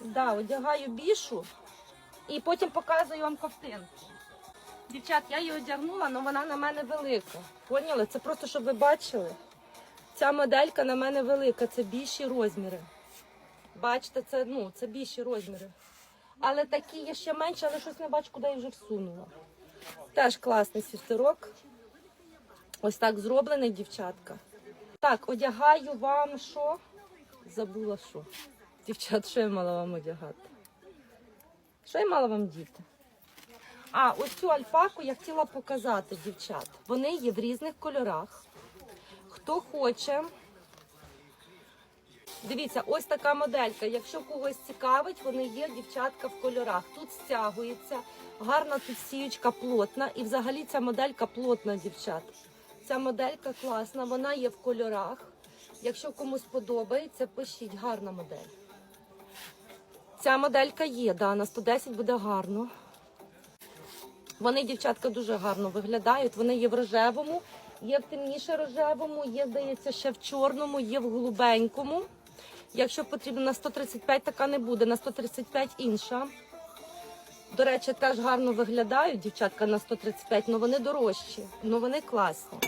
Да, одягаю бішу і потім показую вам ковтинку. Дівчат, я її одягнула, але вона на мене велика. Поняли? Це просто, щоб ви бачили. Ця моделька на мене велика, це більші розміри. Бачите, це, ну, це більші розміри. Але такі є ще менше, але щось не бачу, куди я вже всунула. Теж класний світерок. Ось так зроблений, дівчатка. Так, одягаю вам що? Забула що. Дівчат, що я мала вам одягати? Що я мала вам діти? А, ось цю альпаку я хотіла показати, дівчат. Вони є в різних кольорах. Хто хоче. Дивіться, ось така моделька. Якщо когось цікавить, вони є дівчатка в кольорах. Тут стягується, гарна тут сіючка плотна. І взагалі ця моделька плотна, дівчат. Ця моделька класна, вона є в кольорах. Якщо комусь подобається, пишіть гарна модель. Ця моделька є, да, на 110 буде гарно. Вони, дівчатка, дуже гарно виглядають. Вони є в рожевому, є в темніше рожевому, є, здається, ще в чорному, є в голубенькому. Якщо потрібно на 135, така не буде, на 135 інша. До речі, теж гарно виглядають, дівчатка, на 135, але вони дорожчі, але вони класні.